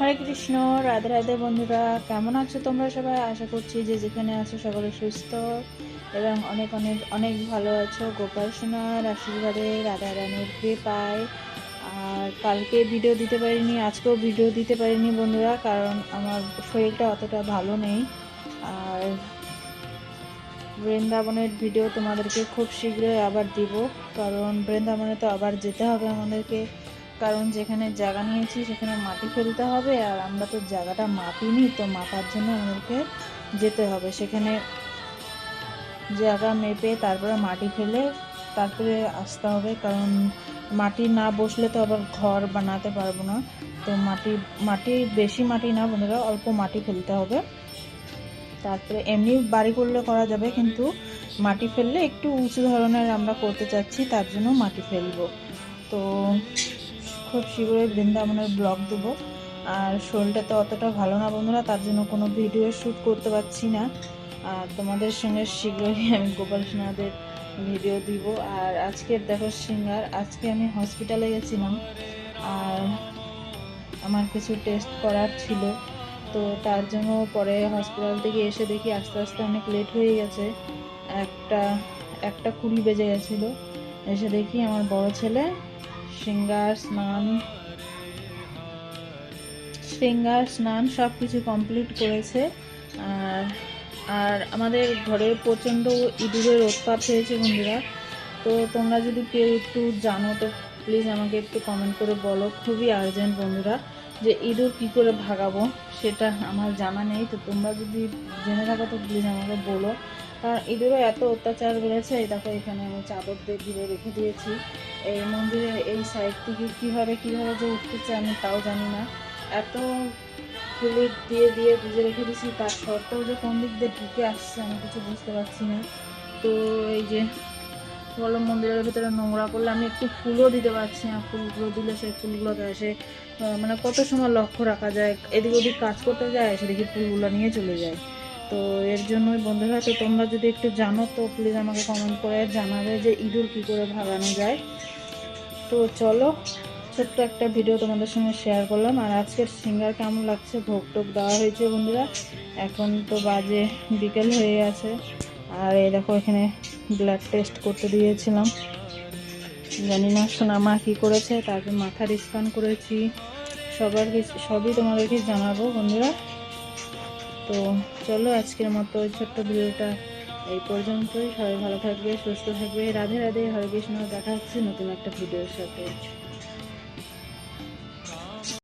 হরে কৃষ্ণ, রাধে রাধে বন্ধুরা, কেমন আছো তোমরা সবাই? আশা করছি যে যেখানে আছো সকলে সুস্থ এবং অনেক অনেক অনেক ভালো আছো। গোপাল সোনার আশীর্বাদে রাধা রানীর কৃপায়। আর কালকে ভিডিও দিতে পারিনি, আজকেও ভিডিও দিতে পারিনি বন্ধুরা, কারণ আমার শরীরটা অতটা ভালো নেই। আর বৃন্দাবনের ভিডিও তোমাদেরকে খুব শীঘ্রই আবার দিব, কারণ বৃন্দাবনে তো আবার যেতে হবে আমাদেরকে। কারণ যেখানে জায়গা নিয়েছি, সেখানে মাটি ফেলতে হবে আর আমরা তো জায়গাটা মাপিনি, তো মাপার জন্য আমাদেরকে যেতে হবে। সেখানে জায়গা মেপে তারপরে মাটি ফেলে তারপরে আসতে হবে, কারণ মাটি না বসলে তো আবার ঘর বানাতে পারব না। তো মাটি মাটি, বেশি মাটি না বন্ধুরা, অল্প মাটি ফেলতে হবে। তারপরে এমনি বাড়ি করলে করা যাবে, কিন্তু মাটি ফেললে একটু উঁচু ধরনের আমরা করতে চাচ্ছি, তার জন্য মাটি ফেলব। তো খুব শীঘ্রই বৃন্দাবনের ব্লগ দেবো। আর শরীরটা তো অতটা ভালো না বন্ধুরা, তার জন্য কোনো ভিডিও শ্যুট করতে পারছি না। আর তোমাদের সঙ্গে শীঘ্রই আমি গোপাল সোনাদের ভিডিও দিব। আর আজকের দেখো সিঙ্গার, আজকে আমি হসপিটালে গেছিলাম। আর আমার কিছু টেস্ট করার ছিল। তো তার জন্য পরে হসপিটাল থেকে এসে দেখি আস্তে আস্তে অনেক লেট হয়ে গেছে। একটা একটা কুড়ি বেজে গেছিল। এসে দেখি আমার বড় ছেলে শৃঙ্গার, স্নান। শৃঙ্গার, স্নান সব কিছু কমপ্লিট করেছে। আর আর আমাদের ঘরে প্রচণ্ড ইঁদুরের উৎপাত হয়েছে বন্ধুরা। তো তোমরা যদি কেউ একটু জানো, তো প্লিজ আমাকে একটু কমেন্ট করে বলো। খুবই আর্জেন্ট বন্ধুরা, যে ইঁদুর কী করে ভাগাবো, সেটা আমার জানা নেই। তো তোমরা যদি জেনে থাকো, তো প্লিজ আমাকে বলো। কারণ ইঁদুরও এত অত্যাচার বেড়েছে দেখো, এখানে আমি চাদর দিয়ে ঘিরে রেখে দিয়েছি। এই মন্দিরের এই সাইড থেকে কীভাবে কীভাবে যে উঠতেছে আমি তাও জানি না। এত ফুলি দিয়ে দিয়ে বুঝে রেখে দিয়েছি। তার সত্ত্বেও যে কোন দিক দিয়ে ঢুকে আসছে আমি কিছু বুঝতে পারছি না। তো এই যে বলো মন্দিরের ভিতরে নোংরা করলে আমি একটু ফুলও দিতে পারছি না। ফুলগুলো দিলে সেই ফুলগুলোতে এসে মানে কত সময় লক্ষ্য রাখা যায়? এদিক ওদিক কাজ করতে যায় এসে দেখি ফুলগুলো নিয়ে চলে যায়। তো এর জন্যই বন্ধুরা তো তোমরা যদি একটু জানো তো প্লিজ আমাকে কমেন্ট করে জানাবে যে ইঁদুর কী করে ভাগানো যায়। তো চলো, ছোট্ট একটা ভিডিও তোমাদের সঙ্গে শেয়ার করলাম। আর আজকের সিঙ্গার কেমন লাগছে? ভোগ টোক দেওয়া হয়েছে বন্ধুরা। এখন তো বাজে বিকেল হয়ে গেছে। আর এই দেখো, এখানে ব্লাড টেস্ট করতে দিয়েছিলাম। জানি না সোনামা কী করেছে তারপর মাথার স্ক্যান করেছি। সবার সবই তোমাদেরকে জানাব বন্ধুরা। তো চলো আজকের মতো ওই ছোট্ট ভিডিওটা এই পর্যন্তই। সবাই ভালো থাকবে, সুস্থ থাকবে। রাধে রাধে। হরে কৃষ্ণ। দেখা হচ্ছে নতুন একটা ভিডিওর সাথে।